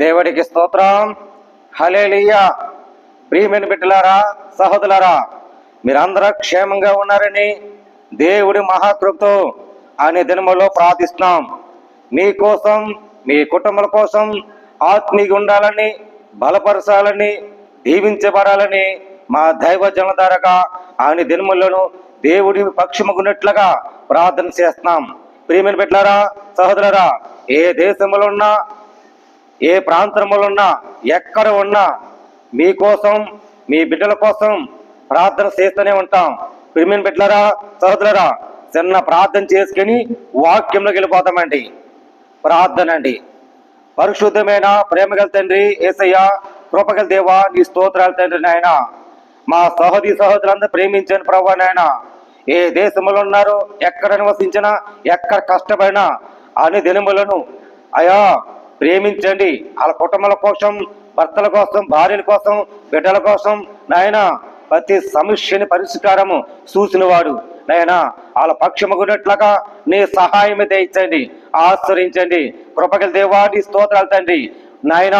దేవుడికి స్తోత్రం. హలేలియా ప్రియమైన బిడ్డలారా సహోదరులారా మీరందరూ క్షేమంగా ఉన్నారని దేవుడి మహాకృప్తో అనే దినములో ప్రార్థిస్తున్నాం. మీకోసం మీ కుటుంబాల కోసం ఆత్మీయ ఉండాలని బలపరచాలని దీవించబడాలని మా దైవ జనధారగా ఆయన దినములను దేవుడి పక్షముకున్నట్లుగా ప్రార్థన చేస్తున్నాం. ప్రియమైన బిడ్డలారా సహోదరులారా ఏ దేశంలో ఉన్నా ఏ ప్రాంతంలో ఉన్నా ఎక్కడ ఉన్నా మీకోసం మీ బిడ్డల కోసం ప్రార్థన చేస్తూనే ఉంటాం. ప్రిమిన్ బిడ్డలరా సహోదరులరా చిన్న ప్రార్థన చేసుకుని వాక్యంలోకి వెళ్ళిపోతామండి. ప్రార్థన అండి పరిశుద్ధమైన ప్రేమగల తండ్రి ఏసయ్య కృపగల దేవ నీ స్తోత్రాలు తండ్రి నాయన. మా సహోదరి సహోదరులందరూ ప్రేమించని ప్రభా నాయన. ఏ దేశంలో ఉన్నారో ఎక్కడ నివసించినా ఎక్కడ కష్టపడినా అన్ని దినములను అయా ప్రేమించండి. వాళ్ళ కుటుంబాల కోసం భర్తల కోసం భార్యల కోసం బిడ్డల కోసం నాయన ప్రతి సమస్యని పరిష్కారము చూసినవాడు. నాయనా వాళ్ళ పక్షముకున్నట్లుగా నీ సహాయం దయించండి ఆశ్రయించండి. కృపగల దేవాడి స్తోత్రాలు తండ్రి. నాయన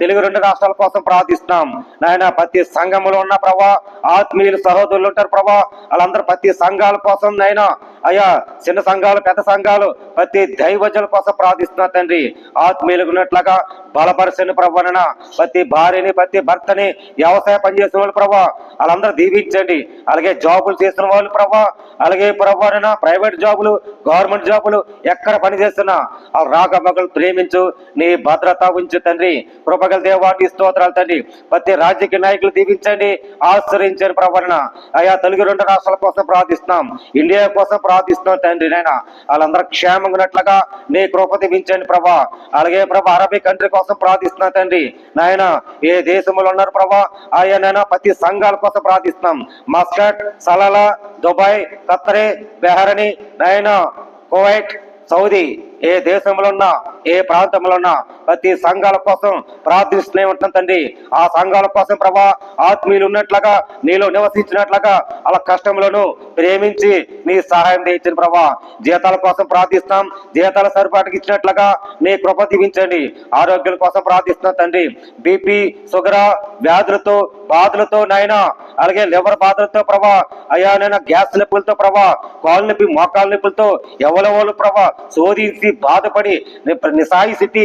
తెలుగు రెండు రాష్ట్రాల కోసం ప్రార్థిస్తున్నాం. నాయన ప్రతి సంఘంలో ఉన్న ప్రభా ఆత్మీయులు సహోదరులు ఉంటారు ప్రభా. వాళ్ళందరూ ప్రతి సంఘాల కోసం నాయన అయ్యా చిన్న సంఘాలు పెద్ద సంఘాలు ప్రతి దైవజల కోసం ప్రార్థిస్తున్నా తండ్రి. ఆత్మీయులకు ఉన్నట్లుగా బలపరచని ప్రభాన ప్రతి భార్యని ప్రతి భర్తని వ్యవసాయ పని చేసిన వాళ్ళు ప్రభా వాళ్ళందరూ దీవించండి. అలాగే జాబులు చేసిన వాళ్ళు ప్రభా అలాగే ప్రభాన ప్రైవేట్ జాబులు గవర్నమెంట్ జాబులు ఎక్కడ పని చేస్తున్నా వాళ్ళ రాకమగలు ప్రేమించు నీ భద్రత ఉంచు తండ్రి కృపగల దేవాటి స్తోత్రాలు తండ్రి. ప్రతి రాజకీయ నాయకులు దీవించండి ఆశ్రయించండి ప్రవరణ. అయా తెలుగు రెండు రాష్ట్రాల కోసం ప్రార్థిస్తున్నాం ఇండియా కోసం ప్రార్థిస్తున్నాం తండ్రి నాయన. వాళ్ళందరూ క్షేమంగా ఉన్నట్లుగా నీ కృప దీవించండి ప్రభా. అలాగే ప్రభా అరబీ కంట్రీ కోసం ప్రార్థిస్తున్నాం తండ్రి. నాయన ఏ దేశంలో ఉన్నారు ప్రభా? ఆయా నాయన ప్రతి సంఘాల కోసం ప్రార్థిస్తున్నాం. మస్కట్ సలాలా దుబాయ్ ఖత్తరే బెహరని నాయన కువైట్ సౌదీ. ఏ దేశంలో ఉన్నా ఏ ప్రాంతంలో ఉన్నా ప్రతి సంఘాల కోసం ప్రార్థిస్తూనే ఉంటాం తండ్రి. ఆ సంఘాల కోసం ప్రభా ఆత్మీయులు ఉన్నట్లుగా నీలో నివసించినట్లుగా అలా కష్టములను ప్రేమించి నీ సహాయం చేయించిన ప్రభా. జీతాల కోసం ప్రార్థిస్తాం. జీతాల సరిపాటుకి ఇచ్చినట్లుగా నీ కృప దీవించండి. ఆరోగ్యం కోసం ప్రార్థిస్తున్నాం తండ్రి. బీపీ షుగర్ వ్యాధులతో బాధలతో నాయన అలాగే లివర్ బాధలతో ప్రభా అయ్యా నైనా గ్యాస్ నొప్పులతో ప్రభా కాలు నొప్పి మోకాలు నొప్పులతో ఎవరెవరు ప్రభా శోధించి బాధపడి ని- నిసాయి స్థితి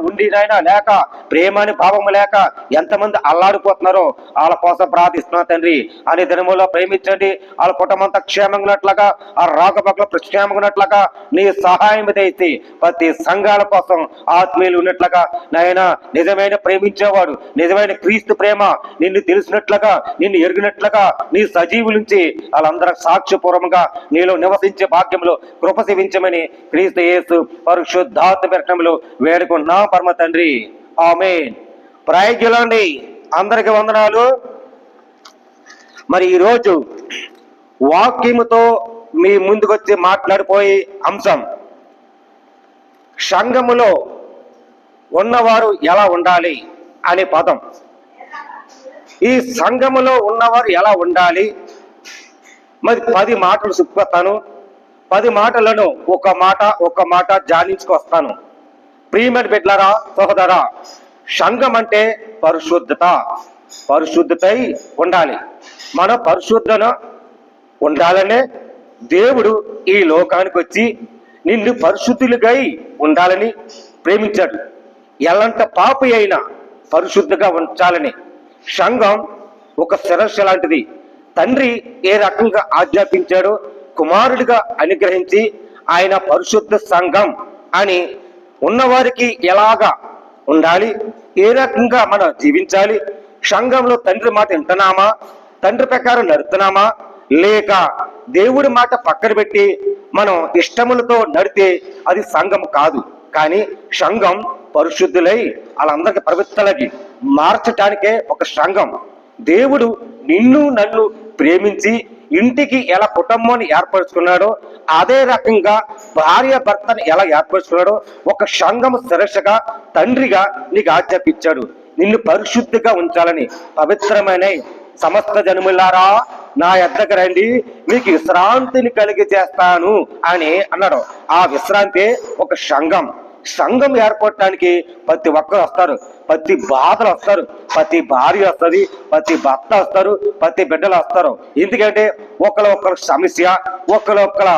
ఉండి నాయన లేక ప్రేమని భావము లేక ఎంతమంది అల్లాడిపోతున్నారో వాళ్ళ కోసం ప్రార్థిస్తున్నా తండ్రి. అనే దినములో ప్రేమించండి. వాళ్ళ కుటుంబం అంతా క్షేమంగా ఉన్నట్లుగా ఆ రాకపక్కల క్షేమంగా ఉన్నట్లుగా నీ సహాయం తెచ్చి ప్రతి సంఘాల కోసం ఆత్మీయులు ఉన్నట్లుగా నాయన నిజమైన ప్రేమించేవాడు నిజమైన క్రీస్తు ప్రేమ నిన్ను తెలిసినట్లుగా నిన్ను ఎరిగినట్లుగా నీ సజీవులుంచి వాళ్ళందరూ సాక్ష్యపూర్వకంగా నీలో నివసించే భాగ్యంలో కృప సేవించమని క్రీస్తు యేసు పరిశుద్ధాత్మ పెట్టంలో వేడుకున్నా పరమ తండ్రి. ఆమె ప్రాయజ్ఞులండి అందరికి వందనాలు. మరి ఈరోజు వాక్యముతో మీ ముందుకొచ్చి మాట్లాడిపోయే అంశం. సంఘములో ఉన్నవారు ఎలా ఉండాలి అనే పదం. ఈ సంఘములో ఉన్నవారు ఎలా ఉండాలి? మరి పది మాటలు చెప్పుకొస్తాను పది మాటలను ఒక మాట ఒక మాట జానించుకొస్తాను ప్రియమైన బిడ్డలరా సహోదరా సంఘం అంటే పరిశుద్ధత. పరిశుద్ధతై ఉండాలి. మన పరిశుద్ధన ఉండాలనే దేవుడు ఈ లోకానికి వచ్చి నిన్ను పరిశుద్ధులుగై ఉండాలని ప్రేమించాడు. ఎలాంటి పాపి అయినా పరిశుద్ధంగా ఉంచాలని. సంఘం ఒక శిరస్సు లాంటిది. తండ్రి ఏ రకంగా ఆజ్ఞాపించాడో కుమారుడిగా అనుగ్రహించి ఆయన పరిశుద్ధ సంఘం అని ఉన్నవారికి ఎలాగా ఉండాలి? ఏ రకంగా మనం జీవించాలి? సంఘంలో తండ్రి మాట వింటున్నామా? తండ్రి ప్రకారం నడుతున్నామా లేక దేవుడి మాట పక్కన పెట్టి మనం ఇష్టములతో నడితే అది సంఘం కాదు. కానీ సంఘం పరిశుద్ధులై వాళ్ళందరికీ ప్రవృత్తులకి మార్చటానికే ఒక సంఘం. దేవుడు నిన్ను నన్ను ప్రేమించి ఇంటికి ఎలా కుటుంబాన్ని ఏర్పరచుకున్నాడో అదే రకంగా భార్య భర్తను ఎలా ఏర్పరచుకున్నాడో ఒక సంఘం శిరసగా తండ్రిగా నీకు ఆజ్ఞాపించాడు. నిన్ను పరిశుద్ధిగా ఉంచాలని పవిత్రమైన సమస్త జనుములారా నా ఎద్దకు రండి మీకు విశ్రాంతిని కలిగి చేస్తాను అని అన్నాడు. ఆ విశ్రాంతి ఒక సంఘం. సంఘం ఏర్పడటానికి ప్రతి ఒక్కరు వస్తారు. ప్రతి బాధలు వస్తారు. ప్రతి భార్య వస్తుంది ప్రతి భర్త వస్తారు ప్రతి బిడ్డలు వస్తారు. ఎందుకంటే ఒకళ్ళ ఒకళ్ళ సమస్య ఒకళ్ళ ఒకళ్ళ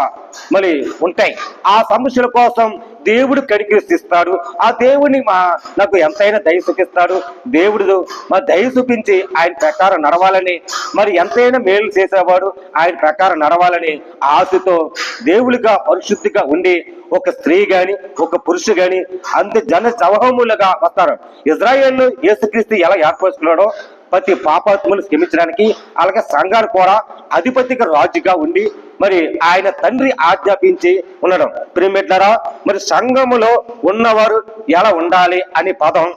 మరి ఉంటాయి. ఆ సమస్యల కోసం దేవుడు కడిగిస్తాడు ఆ దేవుడిని మా నాకు ఎంతైనా దయ చూపిస్తాడు. దేవుడు మా దయ చూపించి ఆయన ప్రకారం నడవాలని మరి ఎంతైనా మేలు చేసేవాడు ఆయన ప్రకారం నడవాలని ఆశతో దేవుడిగా పరిశుద్ధిగా ఉండి ఒక స్త్రీ గాని ఒక పురుషు గాని అంత జన సమూహములుగా వస్తారు. ఇజ్రాయేల్ యేసుక్రీస్తు ఎలా ఏర్పరుచుకున్నాడో ప్రతి పాపాత్మలు క్షమించడానికి అలాగే సంఘాలు కూడా అధిపతిగా రాజుగా ఉండి మరి ఆయన తండ్రి ఆజ్ఞాపించి ఉండడం. ప్రేమిట్లరా మరి సంఘములో ఉన్నవారు ఎలా ఉండాలి అనే పదం.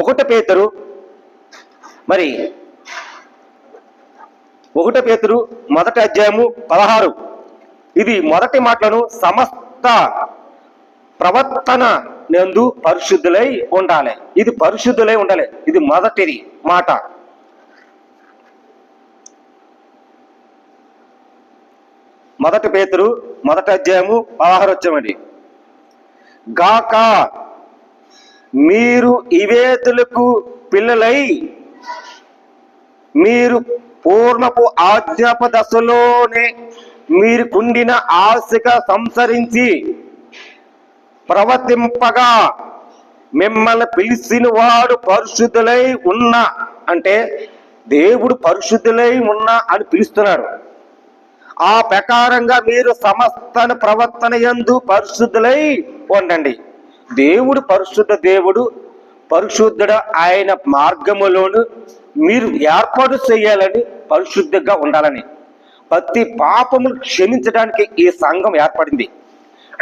ఒకటి పేతురు మరి ఒకటి పేతురు మొదటి అధ్యాయము పదహారు. ఇది మొదటి మాటలను సమస్త ప్రవర్తన నందు పరిశుద్ధులై ఉండాలి. ఇది పరిశుద్ధులై ఉండాలి. ఇది మొదటిది మాట. మొదటి పేతురు మొదటి అధ్యాయము పదహారు వచ్చామండి గాక మీరు ఇవేతులకు పిల్లలై మీరు పూర్ణపు ఆజ్ఞాప దశలోనే మీరు కుండిన ఆశగా సంసరించి ప్రవర్తింపగా మిమ్మల్ని పిలిచిన వాడు పరిశుద్ధులై ఉన్న అంటే దేవుడు పరిశుద్ధులై ఉన్నా అని పిలుస్తున్నాడు. ఆ ప్రకారంగా మీరు సమస్తను ప్రవర్తన యందు పరిశుద్ధులై ఉండండి. దేవుడు పరిశుద్ధ దేవుడు పరిశుద్ధుడు ఆయన మార్గములోను మీరు ఏర్పాటు చేయాలని పరిశుద్ధంగా ఉండాలని. ప్రతి పాపములు క్షమించడానికి ఈ సంఘం ఏర్పడింది.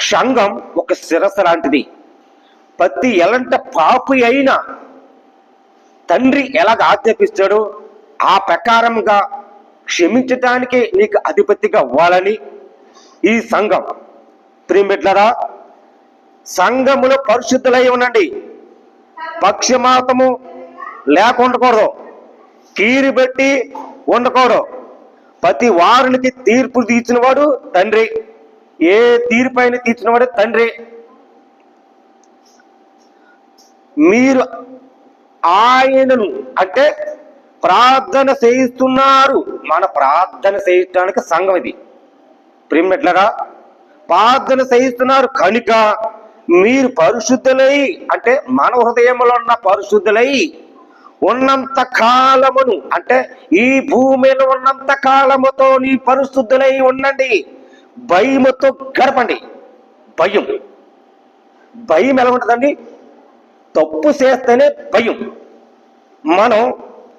సంఘం ఒక శిరస్సు లాంటిది. ప్రతి ఎలాంటి పాపి అయినా తండ్రి ఎలాగ ఆజ్ఞాపిస్తాడో? ఆ ప్రకారంగా క్షమించటానికి నీకు అధిపతిగా అవ్వాలని ఈ సంఘం. ప్రియమిట్లరా సంఘములో పరిశుద్ధులై ఉండండి. పక్షమాతము లేక ఉండకూడదు కీరి పెట్టి ఉండకూడదు. ప్రతి వారునికి తీర్పు తీర్చిన వాడు తండ్రి. ఏ తీర్పైన తీర్చినవాడే తండ్రి. మీరు ఆయనను అంటే ప్రార్థన చేయిస్తున్నారు. మన ప్రార్థన చేయించడానికి సంఘం ఇది. ప్రిమ్మెట్లరా ప్రార్థన చేయిస్తున్నారు. కనుక మీరు పరిశుద్ధులై అంటే మన హృదయంలో ఉన్న పరిశుద్ధులై ఉన్నంత కాలమును అంటే ఈ భూమిలో ఉన్నంత కాలముతో నీ పరిశుద్ధులై ఉండండి. భయముతో గడపండి. భయం. భయం ఎలా ఉంటుందండి? తప్పు చేస్తేనే భయం. మనం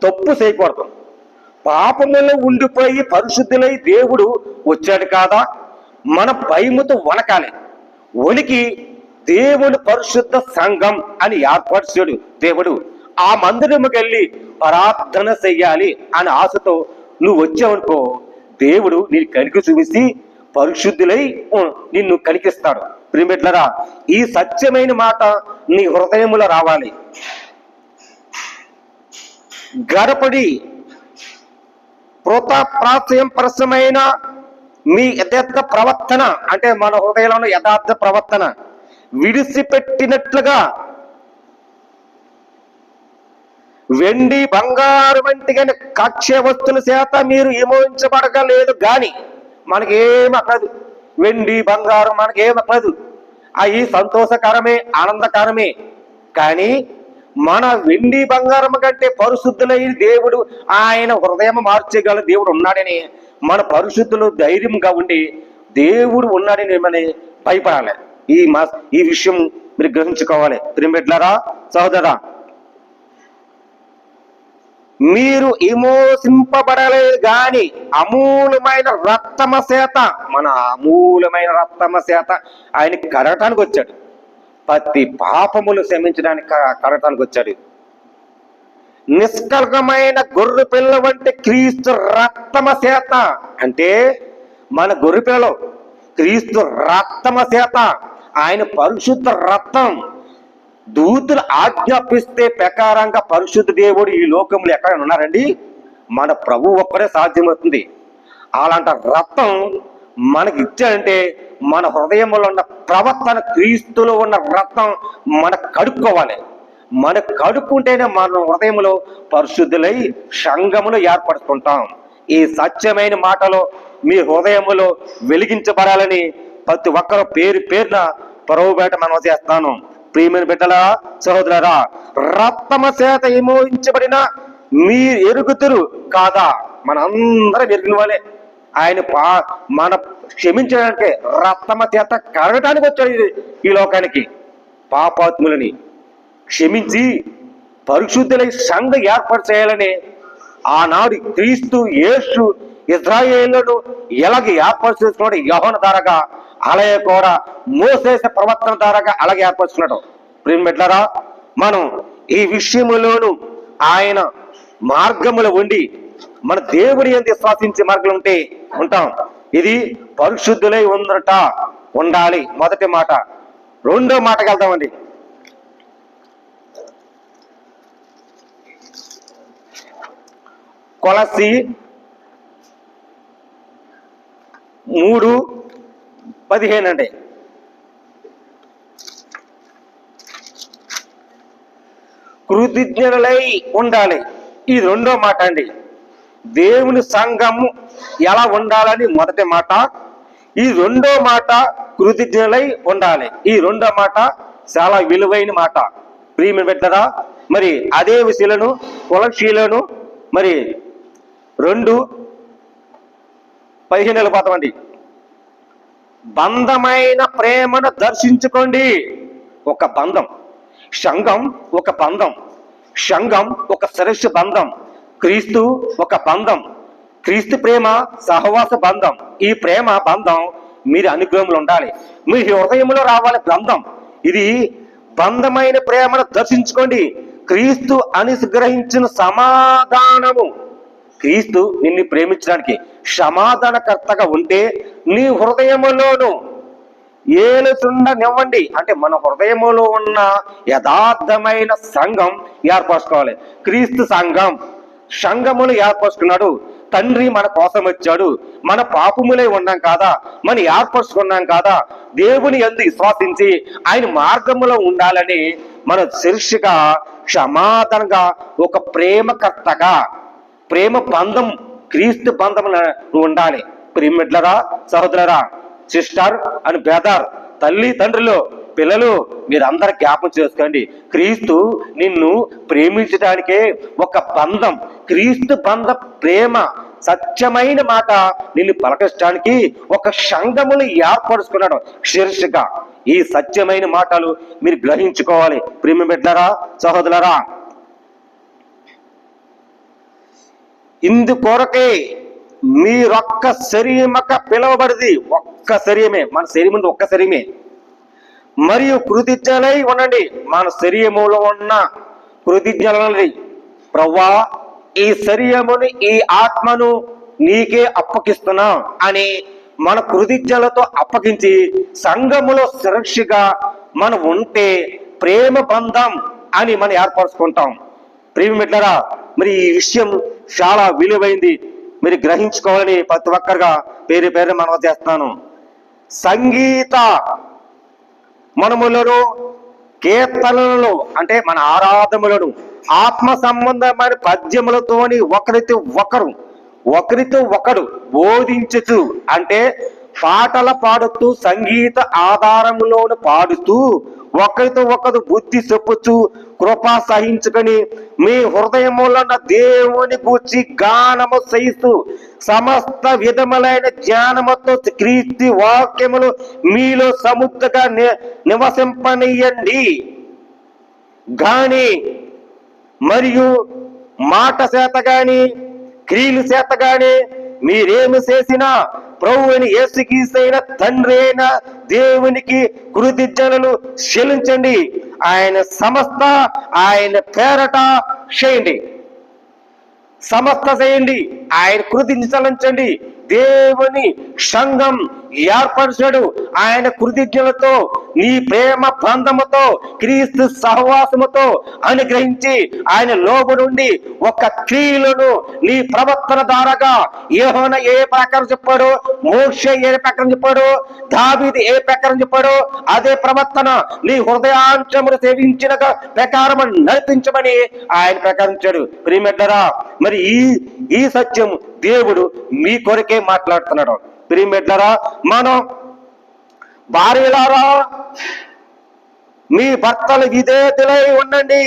తప్పు చేయకూడదు. పాపములో ఉండిపోయి పరిశుద్ధులై దేవుడు వచ్చాడు కాదా? మన భయముతో వణకాలి. వణికి దేవుని పరిశుద్ధ సంఘం అని ఏర్పాటు చేయడు దేవుడు. ఆ మందిరముకి వెళ్ళి ప్రార్థన చెయ్యాలి అని ఆశతో నువ్వు వచ్చావనుకో దేవుడు నీ కనికి చూపిస్తే పరిశుద్ధులై నిన్ను కలిగిస్తాడు ప్రిమిట్లరా ఈ సత్యమైన మాట నీ హృదయములో రావాలి. గడపడి ప్రాచయం పరసమైన మీ యథార్థ ప్రవర్తన అంటే మన హృదయంలో యథార్థ ప్రవర్తన విడిసిపెట్టినట్లుగా వెండి బంగారు వంటి కానీ వస్తువుల చేత మీరు ఏమోహించబడగలేదు గాని మనకేం అక్కదు. వెండి బంగారం మనకేం అక్కదు. అవి సంతోషకరమే ఆనందకరమే. కానీ మన వెండి బంగారం కంటే పరిశుద్ధులైన దేవుడు ఆయన హృదయం మార్చేయగల దేవుడు ఉన్నాడని మన పరిశుద్ధులు ధైర్యంగా ఉండి దేవుడు ఉన్నాడని మిమ్మల్ని భయపడాలి. ఈ మా ఈ విషయం మీరు గ్రహించుకోవాలి. తిరిమిడ్లరా సహోదరా మీరు విమోచింపబడలేదు గాని అమూలమైన రక్తమ చేత మన అమూలమైన రక్తమ చేత ఆయన కరగటానికి వచ్చాడు. ప్రతి పాపములు క్షమించడానికి కడగటానికి వచ్చాడు. నిష్కల్కమైన గొర్రె పిల్ల వంటి క్రీస్తు రక్తమ చేత అంటే మన గొర్రె పిల్లలు క్రీస్తు రక్తమ చేత ఆయన పరిశుద్ధ రక్తం. దూతులు ఆజ్ఞాపిస్తే ప్రకారంగా పరిశుద్ధ దేవుడు ఈ లోకంలో ఎక్కడ ఉన్నారండి? మన ప్రభు ఒక్కరే సాధ్యమవుతుంది. అలాంటి రక్తం మనకి ఇచ్చాడంటే మన హృదయంలో ఉన్న ప్రవర్తన క్రీస్తులో ఉన్న రక్తం మన కడుక్కోవాలి. మన కడుక్కుంటేనే మన హృదయంలో పరిశుద్ధులై సంఘములు ఏర్పడుతుంటాం. ఈ సత్యమైన మాటలో మీ హృదయములో వెలిగించబడాలని ప్రతి ఒక్కరు పేరు పేరున పరువు బయట మనం చేస్తాను. ప్రియమైన బిడ్డలా సహోదరరా రక్తమ చేత విమోహించబడిన మీరు ఎరుగుతురు కాదా? మనందరం ఎరిగిన వాళ్ళే. ఆయన పా మన క్షమించడానికి రక్తమ చేత కరగటానికి వచ్చాడు ఇది ఈ లోకానికి. పాపాత్ములని క్షమించి పరిశుద్ధులై సంఘ ఏర్పాటు చేయాలని ఆనాడు క్రీస్తు యేసు ఇజ్రాయేళ్ళను ఎలాగ ఏర్పాటు యహోన ధారగా ద్వారాగా అలాగే కూడా మోసేస ప్రవర్తన ధారగా అలాగే ఏర్పరచుకున్నాడు ప్రేమ మనం ఈ విషయములోను ఆయన మార్గములో ఉండి మన దేవుడి ఎంత విశ్వాసించే మార్గం ఉంటే ఉంటాం. ఇది పరిశుద్ధులై ఉందట ఉండాలి. మొదటి మాట. రెండో మాటకి వెళ్తామండి కొలసి మూడు పదిహేను అండి కృతజ్ఞులై ఉండాలి. ఈ రెండో మాట అండి. దేవుని సంఘము ఎలా ఉండాలని మొదటి మాట? ఈ రెండో మాట కృతజ్ఞులై ఉండాలి. ఈ రెండో మాట చాలా విలువైన మాట. ప్రియమైన బిడ్డరా మరి అదే విషయాలను కులశీలను మరి రెండు పదిహేను పోతామండి బంధమైన ప్రేమను దర్శించుకోండి. ఒక బంధం. సంఘం ఒక బంధం. సంఘం ఒక సరస్సు బంధం. క్రీస్తు ఒక బంధం. క్రీస్తు ప్రేమ సహవాస బంధం. ఈ ప్రేమ బంధం మీరు అనుగ్రహంలో ఉండాలి. మీ హృదయంలో రావాలి బంధం. ఇది బంధమైన ప్రేమను దర్శించుకోండి. క్రీస్తు అనుగ్రహించిన సమాధానము. క్రీస్తు నిన్ను ప్రేమించడానికి సమాధానకర్తగా ఉంటే నీ హృదయములోను ఏలుచుండనివ్వండి అంటే మన హృదయములో ఉన్న యథార్థమైన సంఘం ఏర్పరచుకోవాలి. క్రీస్తు సంఘం. సంఘములు ఏర్పరచుకున్నాడు. తండ్రి మన కోసం వచ్చాడు. మన పాపములే ఉన్నాం కాదా? మనం ఏర్పరచుకున్నాం కాదా? దేవుని ఎందు విశ్వాసించి ఆయన మార్గములో ఉండాలని మన శీర్షిక సమాధానంగా ఒక ప్రేమకర్తగా ప్రేమ బంధం క్రీస్తు బంధం ఉండాలి. ప్రేమిడ్లరా సహోదరరా సిస్టర్ అని బేదార్ తల్లి తండ్రులు పిల్లలు మీరందరు జ్ఞాపం చేసుకోండి. క్రీస్తు నిన్ను ప్రేమించడానికే ఒక బంధం క్రీస్తు బంధ ప్రేమ సత్యమైన మాట నిన్ను పలకరించడానికి ఒక సంఘములు ఏర్పరుచుకున్నాడు శీర్షిక. ఈ సత్యమైన మాటలు మీరు గ్రహించుకోవాలి. ప్రేమ బిడ్డరా సహోదరులరా ఇందు కొరకే మీరొక్క శరీరమక పిలవబడిది. ఒక్క శరీరమే. మన శరీరం ఒక్క శరీరమే. మరియు కృతిజ్ఞలై ఉండండి. మన శరీరములో ఉన్న కృతిజ్ఞలని ప్రవ్వా ఈ శరీరముని ఈ ఆత్మను నీకే అప్పగిస్తున్నాం అని మన కృతిజ్ఞలతో అప్పగించి సంఘములో సురక్షగా మనం ఉంటే ప్రేమ బంధం అని మనం ఏర్పరచుకుంటాం. ప్రేమ మిట్లరా మరి ఈ విషయం చాలా విలువైంది. మీరు గ్రహించుకోవాలని ప్రతి ఒక్కరుగా పేరు పేరు మనం చేస్తాను సంగీత మనములను కీర్తనలను అంటే మన ఆరాధములను ఆత్మ సంబంధమైన పద్యములతోని ఒకరితో ఒకరు ఒకరితో ఒకడు బోధించుచు అంటే పాటల పాడుతూ సంగీత ఆధారములోను పాడుతూ ఒకరితో ఒకరు బుద్ధి చెప్పుచు కృపా సహించుకొని మీ హృదయములన్న దేవుని గూర్చి గానము సహిస్తూ సమస్త విధములైన జ్ఞానముతో క్రీస్తు వాక్యములు మీలో సముద్రగా ని- నివసింపనీయండి. గాని మరియు మాట చేత గాని క్రియలు చేత గాని మీరేమి చేసినా ప్రభువుని ఏసుకీసైన తండ్రి అయిన దేవునికి కృతిజ్ఞలను చెల్లించండి. ఆయన సమస్త ఆయన పేరట చేయండి సమస్త చేయండి. ఆయన కృతి చలించండి. దేవుని సంఘం ఏర్పరచడు. ఆయన కృతజ్ఞలతో నీ ప్రేమ బంధముతో క్రీస్తు సహవాసముతో అనుగ్రహించి ఆయన లోబడుండి ఒక క్రియలను నీ ప్రవర్తన ద్వారాగా ఏహోన ఏ ప్రకారం చెప్పాడు? మోక్ష ఏ ప్రకారం చెప్పాడు? దావీది ఏ ప్రకారం చెప్పాడు? అదే ప్రవర్తన నీ హృదయాంశములు సేవించిన ప్రకారం నడిపించమని ఆయన ప్రకటించాడు. ప్రియమెడ్డరా మరి ఈ ఈ సత్యం దేవుడు మీ కొరకే మాట్లాడుతున్నాడు. ప్రియమెడ్డరా మనం భార్యలారా మీ భర్తలు విధేయతలై ఉండండి.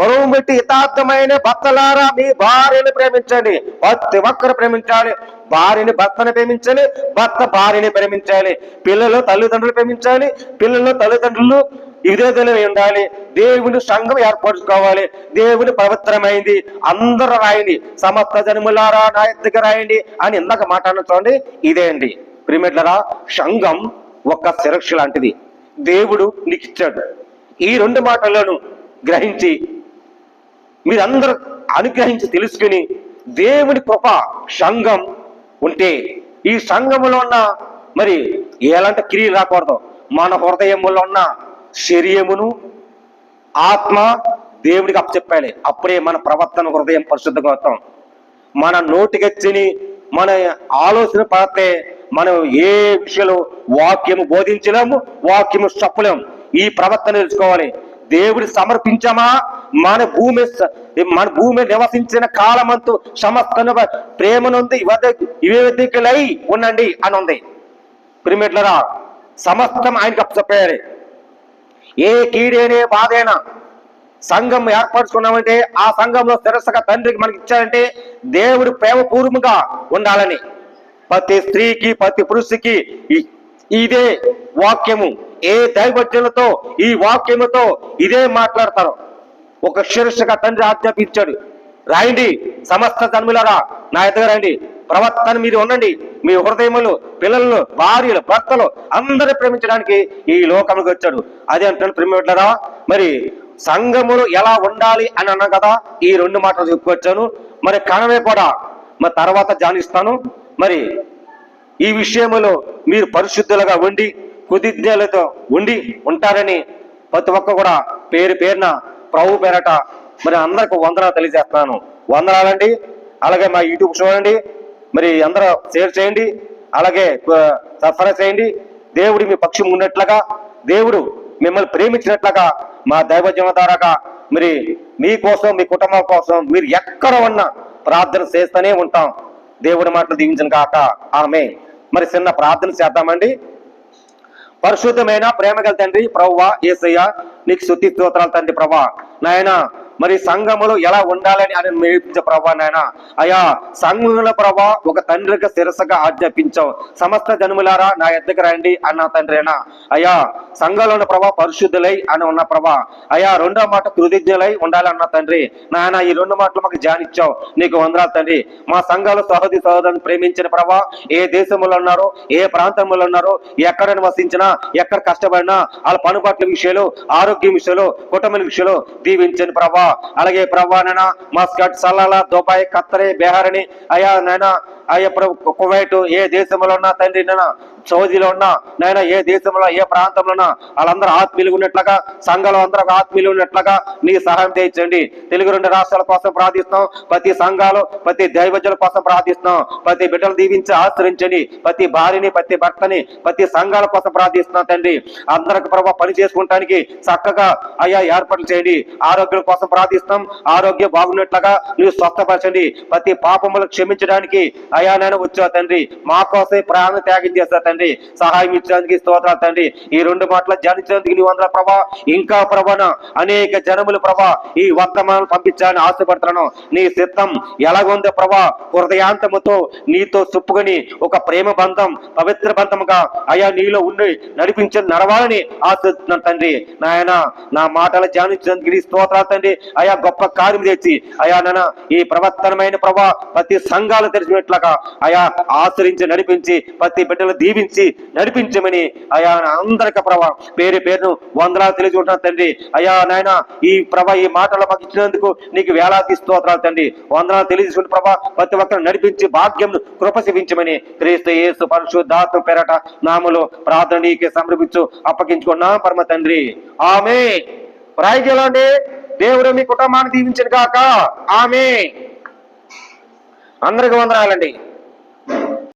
పొరుగు పెట్టి యథార్థమైన భర్తలారా మీ భార్యని ప్రేమించండి. ప్రతి ఒక్కరు ప్రేమించాలి. భార్యని భర్తను ప్రేమించాలి భర్త భార్యని ప్రేమించాలి. పిల్లలు తల్లిదండ్రులు ప్రేమించాలి పిల్లలు తల్లిదండ్రులు విధేతలై ఉండాలి. దేవుని సంఘం ఏర్పరచుకోవాలి దేవుని పవిత్రమైంది. అందరూ రాయండి. సమస్త జన్ములారా నా ఎత్తుగా రాయండి అని ఇందాక మాట్లాడుతోంది ఇదే అండి. ప్రిమిట్లరా సంఘం ఒక శిరక్ష లాంటిది. దేవుడు నీకు ఇచ్చాడు ఈ రెండు మాటలను గ్రహించి మీరందరూ అనుగ్రహించి తెలుసుకుని దేవుని కృప సంఘం ఉంటే ఈ సంఘములో ఉన్న మరి ఎలాంటి క్రియలు రాకూడదు. మన హృదయములో ఉన్న శరీరమును ఆత్మ దేవుడికి అప్పచెప్పాలి. అప్పుడే మన ప్రవర్తన హృదయం పరిశుద్ధంగా అవుతాం. మన నోటికెచ్చని మన ఆలోచన పడితే మనం ఏ విషయంలో వాక్యము బోధించలేము వాక్యము చెప్పలేము. ఈ ప్రవర్తన తెలుసుకోవాలి. దేవుడి సమర్పించమా? మన భూమి మన భూమి నివసించిన కాలమంతు సమస్తను ప్రేమనుంది ఇవేదికలై ఉండండి అని ఉంది ప్రిమిట్లరా సమస్తం ఆయనకి అప్పచెప్పాలి ఏ కీడేనే బాధైనా సంఘం ఏర్పరచుకున్నామంటే ఆ సంఘంలో శిరస్సుగా తండ్రికి మనకి ఇచ్చారంటే దేవుడు ప్రేమపూర్వకంగా ఉండాలని. ప్రతి స్త్రీకి ప్రతి పురుషుకి ఇదే వాక్యము. ఏ దైవజ్ఞులతో ఈ వాక్యముతో ఇదే మాట్లాడతారు. ఒక శిరస్సుగా తండ్రి ఆజ్ఞాపించాడు. రాయండి సమస్త జన్ములరా నా ఎదుగు రండి. ప్రవర్తన మీరు ఉండండి. మీ హృదయములు పిల్లలు భార్యలు భర్తలు అందరూ ప్రేమించడానికి ఈ లోకంలోకి వచ్చాడు. అదే అంటాను ప్రేమిట్లరా మరి సంఘములు ఎలా ఉండాలి అని అన్నాం కదా ఈ రెండు మాటలు చెప్పుకొచ్చాను. మరి కణమే కూడా మరి తర్వాత ధ్యానిస్తాను. మరి ఈ విషయంలో మీరు పరిశుద్ధులుగా ఉండి కుదిజ్ఞలతో ఉండి ఉంటారని ప్రతి ఒక్క కూడా పేరు పేరున ప్రభు పేరట మరి అందరికి వందనాలు తెలియజేస్తున్నాను. వందనాలండి. అలాగే మా యూట్యూబ్ చూడండి. మరి అందరూ షేర్ చేయండి. అలాగే సరఫరా చేయండి. దేవుడు మీ పక్షం ఉన్నట్లుగా దేవుడు మిమ్మల్ని ప్రేమించినట్లుగా మా దైవజన ద్వారాగా మరి మీకోసం మీ కుటుంబం కోసం మీరు ఎక్కడ ఉన్నా ప్రార్థన చేస్తూనే ఉంటాం. దేవుడి మాటలు దీవించిన కాక ఆమె మరి చిన్న ప్రార్థన చేద్దామండి. పరిశుద్ధమైన ప్రేమ గల తండ్రి ప్రవ్వా ఏసయ్య నీకు శుద్ధి స్తోత్రాలు తండ్రి ప్రభా నాయన మరి సంఘములో ఎలా ఉండాలని అని నేర్పించే ప్రభా నాయన. అయా సంఘముల ప్రభా ఒక తండ్రికి శిరసగా ఆజ్ఞాపించావు. సమస్త జనుములారా నా ఎద్దకు రండి అన్న తండ్రి అయినా అయా సంఘంలో ఉన్న ప్రభా పరిశుద్ధులై అని ఉన్న ప్రభా. అయా రెండో మాట కృతజ్ఞులై ఉండాలన్న తండ్రి. నాయన ఈ రెండు మాటలు మాకు జానిచ్చావు నీకు వందరాలు తండ్రి. మా సంఘాలు సహోదరి సహోదరుని ప్రేమించిన ప్రభా ఏ దేశంలో ఉన్నారో ఏ ప్రాంతంలో ఉన్నారో ఎక్కడ నివసించినా ఎక్కడ కష్టపడినా వాళ్ళ పనుబాట్ల విషయాలు ఆరోగ్యం విషయంలో కుటుంబం విషయంలో దీవించని ప్రభా. అలాగే ప్రభా నైనా మస్కట్ సల్లాల దుబాయ్ ఖత్తరే బీహార్ అయ్యా అయా నైనా అయ్యా ప్రభు కువైట్ ఏ దేశంలో ఉన్నా తండ్రి నైనా సౌదీలో ఉన్నా నాయన ఏ దేశంలో ఏ ప్రాంతంలో ఉన్నా వాళ్ళందరూ ఆత్మీయులు ఉన్నట్లుగా సంఘాలు అందరూ ఆత్మీయులు ఉన్నట్లుగా నీ సహాయం చేయించండి. తెలుగు రెండు రాష్ట్రాల కోసం ప్రార్థిస్తున్నాం. ప్రతి సంఘాలు ప్రతి దైవజుల కోసం ప్రార్థిస్తున్నాం. ప్రతి బిడ్డలు దీవించి ఆశ్రయించండి. ప్రతి భార్యని ప్రతి భర్తని ప్రతి సంఘాల కోసం ప్రార్థిస్తున్నాం తండ్రి. అందరికి ప్రభావ పని చేసుకుంటానికి చక్కగా అయ్యా ఏర్పాట్లు చేయండి. ఆరోగ్యం కోసం ప్రార్థిస్తున్నాం. ఆరోగ్యం బాగున్నట్లుగా నువ్వు స్వస్థపరచండి. ప్రతి పాపములు క్షమించడానికి అయా నేను వచ్చా తండ్రి. మా కోసం ప్రాణం త్యాగం చేస్తా తండ్రి. సహాయం ఇచ్చేందుకు స్తోత్రాలు తండ్రి. ఈ రెండు మాటలు ధ్యానించడానికి నీవు అందరూ ప్రభా. ఇంకా ప్రభాన అనేక జనములు ప్రభా ఈ వర్తమానం పంపించాలని ఆశపడుతున్నాను. నీ సిద్ధం ఎలాగుందో ప్రభా హృదయాంతముతో నీతో చెప్పుకొని ఒక ప్రేమ బంధం పవిత్ర బంధముగా అయా నీలో ఉండి నడిపించి నడవాలని ఆశిస్తున్నాను తండ్రి. నాయన నా మాటలు ధ్యానించడానికి నీ స్తోత్రాలు తండ్రి. అయా గొప్ప కార్యం తెచ్చి అయా నాన్న ఈ ప్రవర్తనమైన ప్రభా ప్రతి సంఘాలు తెరిచినట్లుగా గాక అయా ఆశ్రయించి నడిపించి ప్రతి బిడ్డలు దీవించి నడిపించమని అయా అందరికీ ప్రభా పేరు పేరును వందలా తెలియజుంటున్నాను తండ్రి. అయా నాయన ఈ ప్రభా ఈ మాటలు మాకు ఇచ్చినందుకు నీకు వేలాది స్తోత్రాలు తండ్రి. వందలా తెలియజేసుకుంటు ప్రభా ప్రతి ఒక్కరు నడిపించి భాగ్యం కృప శివించమని క్రీస్తు యేసు పరిశుద్ధాత్మ పేరట నామలో ప్రార్థన నీకే సమర్పించు అప్పగించుకున్నాం పరమ తండ్రి. ఆమె ప్రాయజలండి దేవుడు మీ కుటుంబాన్ని దీవించను కాక ఆమె అందరికి వందనాలండి.